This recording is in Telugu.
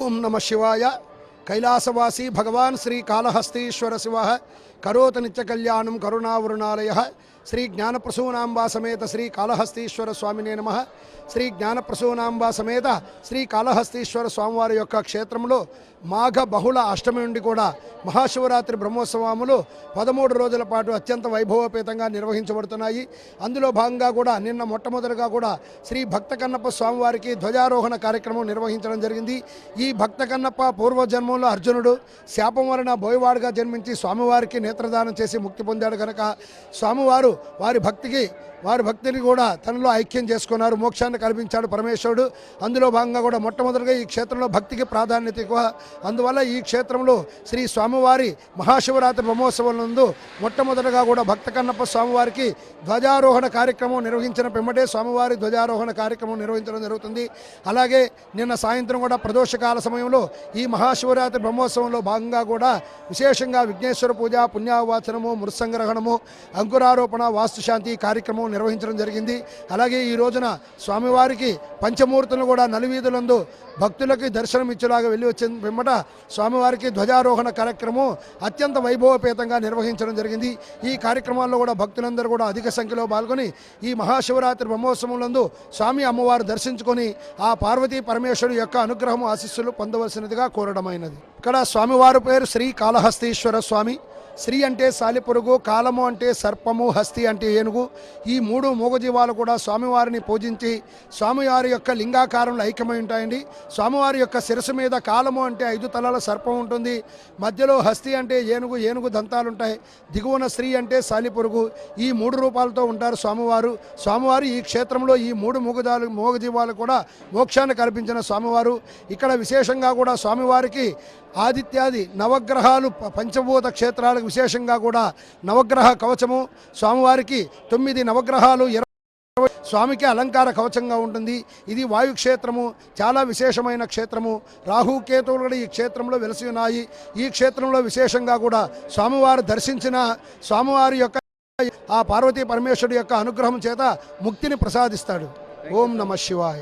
ఓం నమ శివాయ. కైలాసవాసి భగవాన్ శ్రీ కాళహస్తీశ్వర శివ. కరోత నిత్య కళ్యాణం కరుణావరుణాలయ. శ్రీ జ్ఞానప్రసూనాంబా సమేత శ్రీ కాళహస్తీశ్వర స్వామినే నమ. శ్రీ జ్ఞానప్రసూనాంబా సమేత శ్రీ కాళహస్తీశ్వర స్వామివారి యొక్క క్షేత్రంలో మాఘ బహుళ అష్టమి నుండి కూడా మహాశివరాత్రి బ్రహ్మోత్సవములు పదమూడు రోజుల పాటు అత్యంత వైభవపేతంగా నిర్వహించబడుతున్నాయి. అందులో భాగంగా కూడా నిన్న మొట్టమొదటిగా కూడా శ్రీ భక్త కన్నప్ప స్వామివారికి ధ్వజారోహణ కార్యక్రమం నిర్వహించడం జరిగింది. ఈ భక్త కన్నప్ప పూర్వజన్మంలో అర్జునుడు శాపం వలన బోయవాడుగా జన్మించి స్వామివారికి నేత్రదానం చేసి ముక్తి పొందాడు కనుక స్వామివారు వారి భక్తికి వారి భక్తిని కూడా తనలో ఐక్యం చేసుకున్నారు మోక్షాన్ని కల్పించాడు పరమేశ్వరుడు. అందులో భాగంగా కూడా మొట్టమొదటిగా ఈ క్షేత్రంలో భక్తికి ప్రాధాన్యత ఎక్కువ. అందువల్ల ఈ క్షేత్రంలో శ్రీ స్వామివారి మహాశివరాత్రి బ్రహ్మోత్సవం నందు మొట్టమొదటగా కూడా భక్త కన్నప్ప స్వామివారికి ధ్వజారోహణ కార్యక్రమం నిర్వహించిన పిమ్మటే స్వామివారి ధ్వజారోహణ కార్యక్రమం నిర్వహించడం జరుగుతుంది. అలాగే నిన్న సాయంత్రం కూడా ప్రదోషకాల సమయంలో ఈ మహాశివరాత్రి బ్రహ్మోత్సవంలో భాగంగా కూడా విశేషంగా విఘ్నేశ్వర పూజ పుణ్యావాచనము మృత్సంగ్రహణము అంకురారోపణ వాస్తుశాంతి కార్యక్రమం నిర్వహించడం జరిగింది. అలాగే ఈ రోజున స్వామివారికి పంచమూర్తులను కూడా నలువీధులందు భక్తులకి దర్శనం ఇచ్చేలాగా వెళ్ళి వచ్చిన పిమ్మట స్వామివారికి ధ్వజారోహణ కార్యక్రమం అత్యంత వైభవపేతంగా నిర్వహించడం జరిగింది. ఈ కార్యక్రమాల్లో కూడా భక్తులందరూ కూడా అధిక సంఖ్యలో పాల్గొని ఈ మహాశివరాత్రి బ్రహ్మోత్సవంలందు స్వామి అమ్మవారు దర్శించుకొని ఆ పార్వతీ పరమేశ్వరు యొక్క అనుగ్రహం ఆశీస్సులు పొందవలసినదిగా కోరడమైనది. ఇక్కడ స్వామివారి పేరు శ్రీ కాళహస్తీశ్వర స్వామి. స్త్రీ అంటే సాలిపురుగు కాలము అంటే సర్పము హస్తి అంటే ఏనుగు. ఈ మూడు మూగజీవాలు కూడా స్వామివారిని పూజించి స్వామివారి యొక్క లింగాకారంలో ఐక్యమై ఉంటాయండి. స్వామివారి యొక్క శిరస్సు మీద కాలము అంటే ఐదు తలల సర్పం ఉంటుంది. మధ్యలో హస్తి అంటే ఏనుగు ఏనుగు దంతాలు ఉంటాయి. దిగువన స్త్రీ అంటే సాలిపురుగు. ఈ మూడు రూపాలతో ఉంటారు స్వామివారు. స్వామివారు ఈ క్షేత్రంలో ఈ మూడు మూగజాలు మూగజీవాలు కూడా మోక్షాన్ని కల్పించిన స్వామివారు. ఇక్కడ విశేషంగా కూడా స్వామివారికి ఆదిత్యాది నవగ్రహాలు పంచభూత క్షేత్రాలకు విశేషంగా కూడా నవగ్రహ కవచము. స్వామివారికి తొమ్మిది నవగ్రహాలు స్వామికి అలంకార కవచంగా ఉంటుంది. ఇది వాయు క్షేత్రము చాలా విశేషమైన క్షేత్రము. రాహు కేతువులు కూడా ఈ క్షేత్రంలో వెలసి ఉన్నాయి. ఈ క్షేత్రంలో విశేషంగా కూడా స్వామివారు దర్శించిన స్వామివారి యొక్క ఆ పార్వతీ పరమేశ్వరుడు యొక్క అనుగ్రహం చేత ముక్తిని ప్రసాదిస్తాడు. ఓం నమ శివాయ.